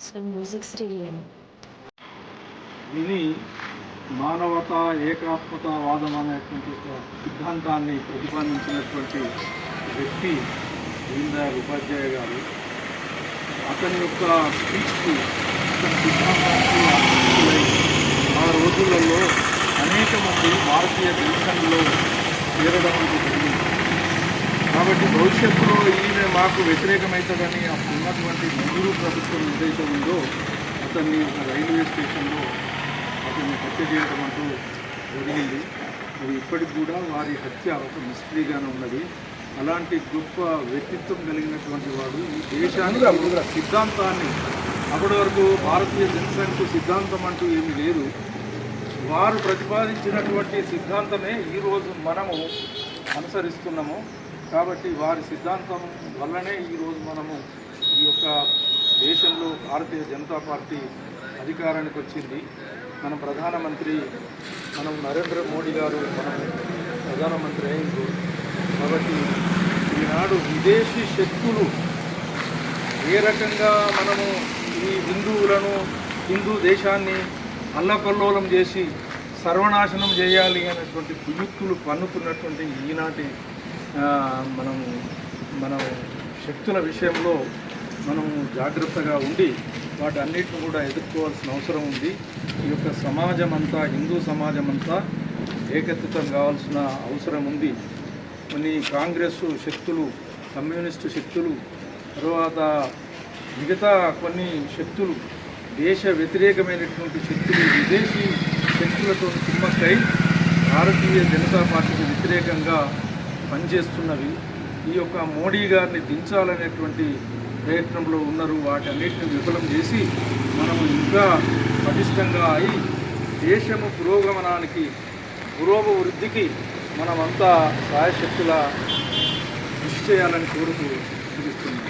So music stadium. విని మానవత ఏకాత్మతవాదం అనేటువంటి ఒక సిద్ధాంతాన్ని ప్రతిపాదించినటువంటి వ్యక్తి దీన్ ఉపాధ్యాయ గారు అతని యొక్క స్పీచ్కి సిద్ధాంతానికి ఆ రోజులలో అనేక మంది భారతీయ దేశంలో చేరడం జరిగింది కాబట్టి భవిష్యత్తులో ఈయన మాకు వ్యతిరేకమవుతుందని అప్పుడు ఉన్నటువంటి నెహ్రూ ప్రభుత్వం ఏదైతే ఉందో అతన్ని ఒక రైల్వే స్టేషన్లో అతన్ని హత్య చేయడం అంటూ జరిగింది. అది ఇప్పటికి కూడా వారి హత్య ఒక మిస్టరీగానే ఉన్నది. అలాంటి గొప్ప వ్యక్తిత్వం కలిగినటువంటి వాడు ఈ దేశానికి సిద్ధాంతాన్ని అప్పటి వరకు భారతీయ జనసంఖ్య సిద్ధాంతం అంటూ ఏమీ లేదు. వారు ప్రతిపాదించినటువంటి సిద్ధాంతమే ఈరోజు మనము అనుసరిస్తున్నాము. కాబట్టి వారి సిద్ధాంతం వల్లనే ఈరోజు మనము ఈ యొక్క దేశంలో భారతీయ జనతా పార్టీ అధికారానికి వచ్చింది. మన ప్రధానమంత్రి మనం నరేంద్ర మోడీ గారు మనం ప్రధానమంత్రి అయింది కాబట్టి ఈనాడు విదేశీ శక్తులు ఏ రకంగా మనము ఈ హిందువులను హిందూ దేశాన్ని అల్లకల్లోలం చేసి సర్వనాశనం చేయాలి అనేటువంటి కుయుక్తులు పన్నుతున్నటువంటి ఈనాటి మనం మనం శక్తుల విషయంలో మనం జాగ్రత్తగా ఉండి వాటన్నిటిని కూడా ఎదుర్కోవాల్సిన అవసరం ఉంది. ఈ యొక్క సమాజం అంతా హిందూ సమాజం అంతా ఏకత్రితం కావాల్సిన అవసరం ఉంది. కొన్ని కాంగ్రెస్ శక్తులు కమ్యూనిస్టు శక్తులు తర్వాత మిగతా కొన్ని శక్తులు దేశ వ్యతిరేకమైనటువంటి శక్తులు విదేశీ శక్తులతో కుమ్మక్కై భారతీయ జనతా పార్టీకి వ్యతిరేకంగా పనిచేస్తున్నవి. ఈ యొక్క మోడీ గారిని దించాలనేటువంటి ప్రయత్నంలో ఉన్నారు. వాటన్నిటిని విఫలం చేసి మనము ఇంకా పటిష్టంగా అయి దేశము పురోగమనానికి పురోభివృద్ధికి మనమంతా సాయశక్తుల కృషి చేయాలని కోరుతూ ముగిస్తున్నాం.